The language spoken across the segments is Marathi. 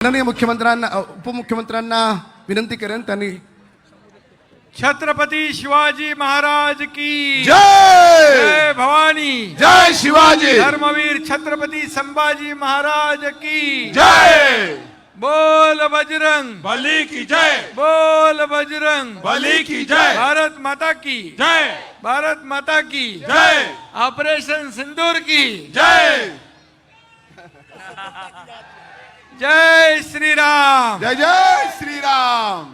माननीय मुख्यमंत्र्यांना उपमुख्यमंत्र्यांना विनंती करेन त्यांनी छत्रपती शिवाजी महाराज की जय! जय भवानी! जय शिवाजी! धर्मवीर छत्रपती संभाजी महाराज की जय! बोल बजरंग! बली की जय! बोल बजरंग! बली की जय! भारत माता की जय! भारत माता की जय! ऑपरेशन सिंदूर की जय! जय श्री राम जय जय श्री राम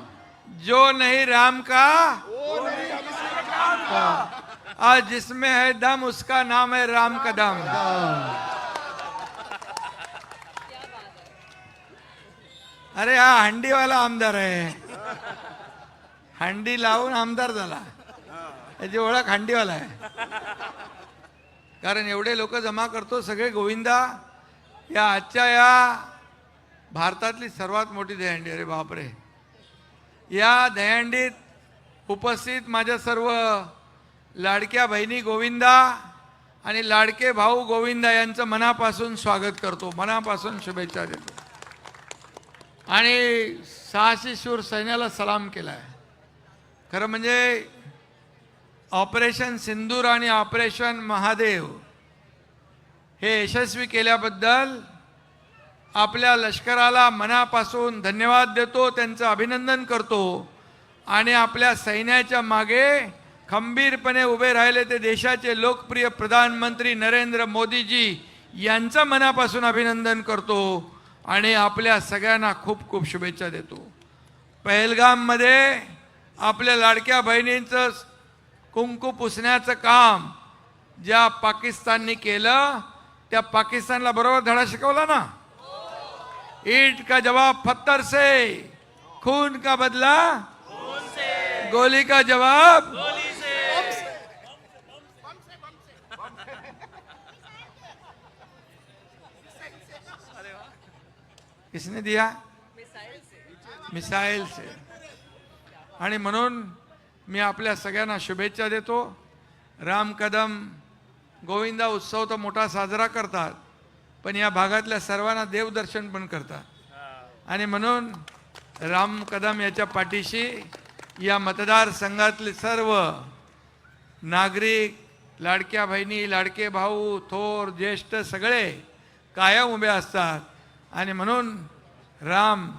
जो नहीं राम का। आज जिसमें है दम उसका नाम है राम कदम अरे हा हंडीवाला आमदार आहे हंडी लावून आमदार झाला। त्याची ओळख हंडीवाला आहे। कारण एवढे लोक जमा करतो सगळे गोविंदा या आजच्या या भारतातली सर्वात मोठी दहंडी अरे बापरे. या दहंडीत उपस्थित माझ्या सर्व लाडक्या बहिणी गोविंदा आणि लाडके भाऊ गोविंदा यांचं मनापासून स्वागत करतो. मनापासून शुभेच्छा देतो. आणि सहाशे शूर सैन्याला सलाम केला आहे खरं म्हणजे ऑपरेशन सिंदूर आणि ऑपरेशन महादेव हे यशस्वी केल्याबद्दल आपल्या लष्कराला मनापासून धन्यवाद देतो त्यांचं अभिनंदन करतो. आणि आपल्या सैन्याच्या मागे खंबीरपणे उभे राहिले ते देशाचे लोकप्रिय प्रधानमंत्री नरेंद्र मोदीजी यांचं मनापासून अभिनंदन करतो आणि आपल्या सगळ्यांना खूप खूप शुभेच्छा देतो. पहलगाममध्ये आपल्या लाडक्या बहिणींचं कुंकू पुसण्याचं काम ज्या पाकिस्ताननी केलं त्या पाकिस्तानला बरोबर धडा शिकवला ना? ईट का जवाब पत्थर से खून का बदला गोली का जवाब किसने दिया? मिसाईल से। आणि म्हणून मी आपल्या सगळ्यांना शुभेच्छा देतो. राम कदम गोविंदा उत्सव तर मोठा साजरा करतात. पण या भागातल्या सर्वांना देवदर्शन पण करतात. आणि म्हणून राम कदम याच्या पाठीशी या मतदारसंघातले सर्व नागरिक लाडक्या बहिणी लाडके भाऊ थोर ज्येष्ठ सगळे कायम उभे असतात. आणि म्हणून राम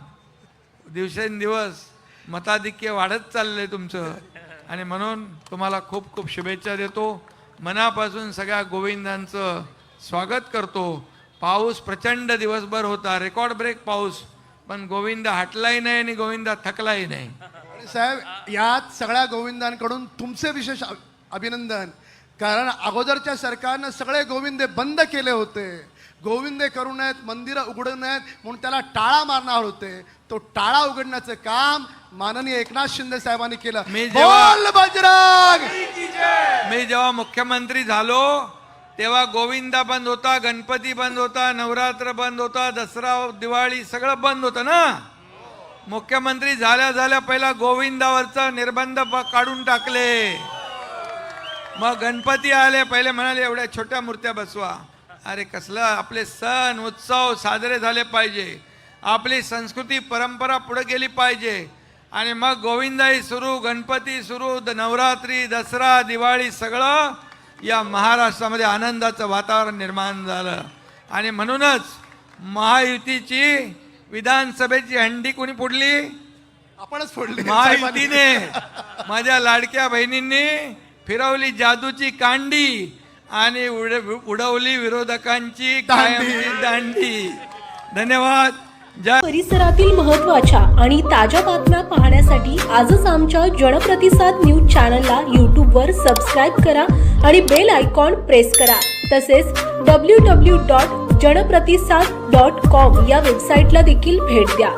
दिवसेंदिवस मताधिक्य वाढत चाललंय तुमचं. आणि म्हणून तुम्हाला खूप खूप शुभेच्छा देतो. मनापासून सगळ्या गोविंदांचं स्वागत करतो. पाऊस प्रचंड दिवसभर होता. रेकॉर्ड ब्रेक पाऊस. पण गोविंदा हटलाही नाही आणि गोविंदा थकलाही नाही. आणि साहेब यात सगळ्या गोविंदांकडून तुमचे विशेष अभिनंदन. कारण अगोदरच्या सरकारनं सगळे गोविंदे बंद केले होते. गोविंदे करू नयेत मंदिरं उघडू नयेत म्हणून त्याला टाळा मारणार होते. तो टाळा उघडण्याचं काम माननीय एकनाथ शिंदे साहेबांनी केलं. मी जेव्हा- बोल बजरंग! मी जेव्हा मुख्यमंत्री झालो तेव्हा गोविंदा बंद होता गणपती बंद होता नवरात्र बंद होता दसरा दिवाळी सगळं बंद होतं ना? मुख्यमंत्री झाल्या झाल्या पहिला गोविंदावरचा निर्बंध ब- काढून टाकले. मग गणपती आले पहिले म्हणाले एवढ्या छोट्या मूर्त्या बसवा. अरे कसलं आपले सण उत्सव साजरे झाले पाहिजे. आपली संस्कृती परंपरा पुढे गेली पाहिजे. आणि मग गोविंदाई सुरू गणपती सुरू द नवरात्री दसरा दिवाळी सगळं या महाराष्ट्रामध्ये आनंदाचं वातावरण निर्माण झालं. आणि म्हणूनच महायुतीची विधानसभेची हंडी कोणी फोडली? आपणच फोडले. महायुतीने. माझ्या लाडक्या बहिणींनी फिरवली जादूची कांडी आणि उड- उडवली विरोधकांची दांडी. धन्यवाद. परिसरातील महत्त्वाच्या आणि ताज्या बातम्या पाहण्यासाठी आजच आमच्या जनप्रतिसाद न्यूज चॅनलला यूट्यूबवर सबस्क्राईब करा आणि बेल आयकॉन प्रेस करा. तसेच W W dot Janpratisad dot com या वेबसाईटला देखील भेट द्या.